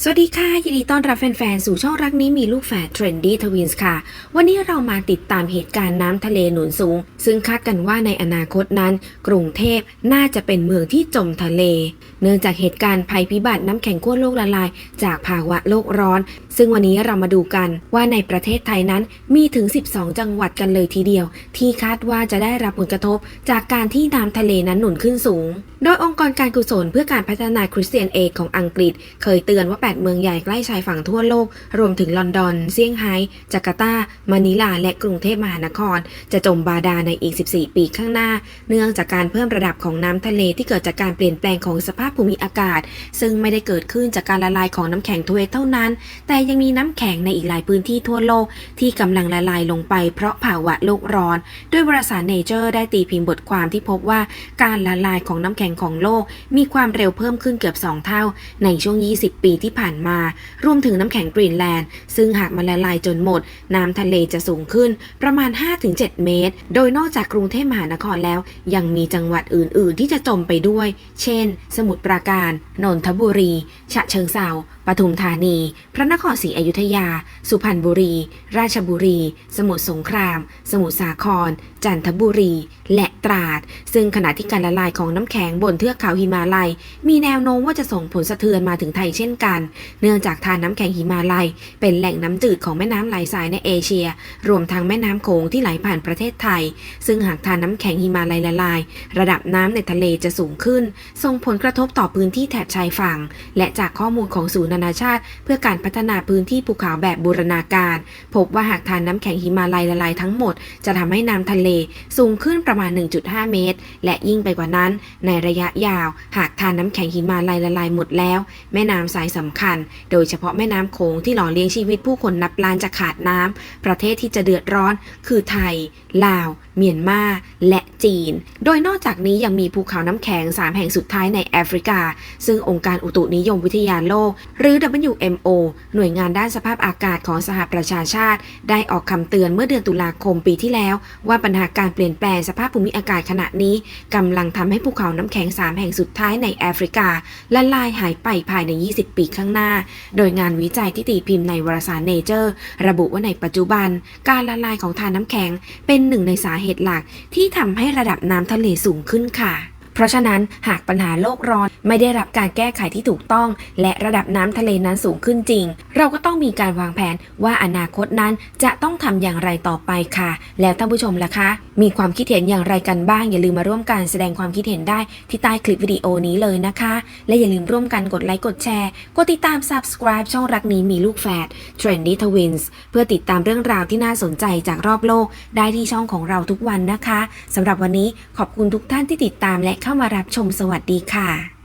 สวัสดีค่ะ ยินดีต้อนรับแฟนๆ สู่ช่องรักนี้มีลูกแฝด Trendy Twins ค่ะ วันนี้เรามาติดตามเหตุการณ์น้ำทะเลหนุนสูง ซึ่งคาดกันว่าในอนาคตนั้น กรุงเทพน่าจะเป็นเมืองที่จมทะเล เนื่องจากเหตุการณ์ภัยพิบัติน้ำแข็งขั้วโลกละลาย จากภาวะโลกร้อน ซึ่งวันนี้เรามาดูกันว่าในประเทศไทยนั้นมีถึง 12 จังหวัดกันเลยทีเดียว ที่คาดว่าจะได้รับผลกระทบ จากการที่น้ำทะเลนั้นหนุนขึ้นสูง โดยองค์กรการกุศลเพื่อการพัฒนาคริสเตียนเอของอังกฤษ เคยเตือนว่า8 เมืองใหญ่ใกล้ชายฝั่งทั่วโลก รวมถึงลอนดอน เซี่ยงไฮ้ จาการ์ตา มะนิลา และกรุงเทพมหานคร จะจมบาดาลในอีก 14 ปีข้างหน้า เนื่องจากการเพิ่มระดับของน้ำทะเลที่เกิดจากการเปลี่ยนแปลงของสภาพภูมิอากาศ ซึ่งไม่ได้เกิดขึ้นจากการละลายของน้ำแข็งทเวเท่านั้น แต่ยังมีน้ำแข็งในอีกหลายพื้นที่ทั่วโลก ที่กำลังละลายลงไปเพราะภาวะโลกร้อน ด้วยวารสาร Nature ได้ตีพิมพ์บทความที่พบว่าการละลายของน้ำแข็งของโลก มีความเร็วเพิ่มขึ้นเกือบ 2 เท่า ในช่วง 20 ปีที่ผ่านมา รวมถึงน้ำแข็งกรีนแลนด์ ซึ่งหากมันละลายจนหมด น้ำทะเลจะสูงขึ้นประมาณ 5-7 เมตร โดยนอกจากกรุงเทพมหานครแล้ว ยังมีจังหวัดอื่น ๆ ที่จะจมไปด้วย เช่น สมุทรปราการ นนทบุรี ฉะเชิงเซาปทุมธานี พระนครศรีอยุธยา สุพรรณบุรี ราชบุรี สมุทรสงคราม สมุทรสาคร จันทบุรี และตราด ซึ่งขณะที่การละลายของน้ำแข็งบนเทือกเขาหิมาลัย มีแนวโน้มว่าจะส่งผลสะเทือนมาถึงไทยเช่นกัน เนื่องจากทานน้ำแข็งหิมาลัย เป็นแหล่งน้ำจืดของแม่น้ำหลายสายในเอเชีย รวมทั้งแม่น้ำโขงที่ไหลผ่านประเทศไทย ซึ่งหากทานน้ำแข็งหิมาลัยละลาย ระดับน้ำในทะเลจะสูงขึ้น ส่งผลกระทบต่อพื้นที่แถบชายฝั่ง และจากข้อมูลของศูนย์นานาชาติ เพื่อการพัฒนาพื้นที่ภูเขาแบบบูรณาการ พบว่าหากทานน้ำแข็งหิมาลัยละลายทั้งหมด จะทำให้น้ำทะเลสูงขึ้นประมาณ 1.5 เมตร และยิ่งไปกว่านั้น ในระยะยาว หากทานน้ำแข็งหิมาลัยละลายหมดแล้ว แม่น้ำสายสำคัญ โดยเฉพาะแม่น้ำโขงที่หล่อเลี้ยงชีวิตผู้คนนับล้านจะขาดน้ำประเทศที่จะเดือดร้อน คือไทย ลาว เมียนมา และจีน โดยนอกจากนี้ยังมีภูเขาน้ำแข็ง3แห่งสุดท้ายในแอฟริกา ซึ่งองค์การอุตุนิยมวิทยาโลกหรือ WMO หน่วยงานด้านสภาพอากาศของสหประชาชาติ ได้ออกคำเตือนเมื่อเดือนตุลาคมปีที่แล้ว ว่าปัญหาการเปลี่ยนแปลงสภาพภูมิอากาศขณะนี้กำลังทำให้ภูเขาน้ำแข็ง 3 แห่งสุดท้ายในแอฟริกาละลายหายไปภายใน 20 ปีข้างหน้า โดยงานวิจัยที่ตีพิมพ์ในวารสาร Nature ระบุว่าในปัจจุบัน การละลายของทานน้ำแข็งเป็นหนึ่งในสาเหตุหลักที่ทำให้ระดับน้ำทะเลสูงขึ้นค่ะ เพราะฉะนั้นหากปัญหาโลกร้อนไม่ได้รับการแก้ไขที่ถูกต้อง และระดับน้ำทะเลนั้นสูงขึ้นจริง เราก็ต้องมีการวางแผนว่าอนาคตนั้นจะต้องทำอย่างไรต่อไปค่ะ แล้วท่านผู้ชมล่ะคะ มีความคิดเห็นอย่างไรกันบ้าง อย่าลืมมาร่วมกันแสดงความคิดเห็นได้ที่ใต้คลิปวิดีโอนี้เลยนะคะ และอย่าลืมร่วมกันกดไลค์กดแชร์กดติดตาม subscribe ช่องรักนี้มีลูกแฝด Trendy Twins เพื่อติดตามเรื่องราวที่น่าสนใจจากรอบโลก ได้ที่ช่องของเราทุกวันนะคะสำหรับวันนี้ขอบคุณทุกท่านที่ติดตามและเข้ามารับชมสวัสดีค่ะ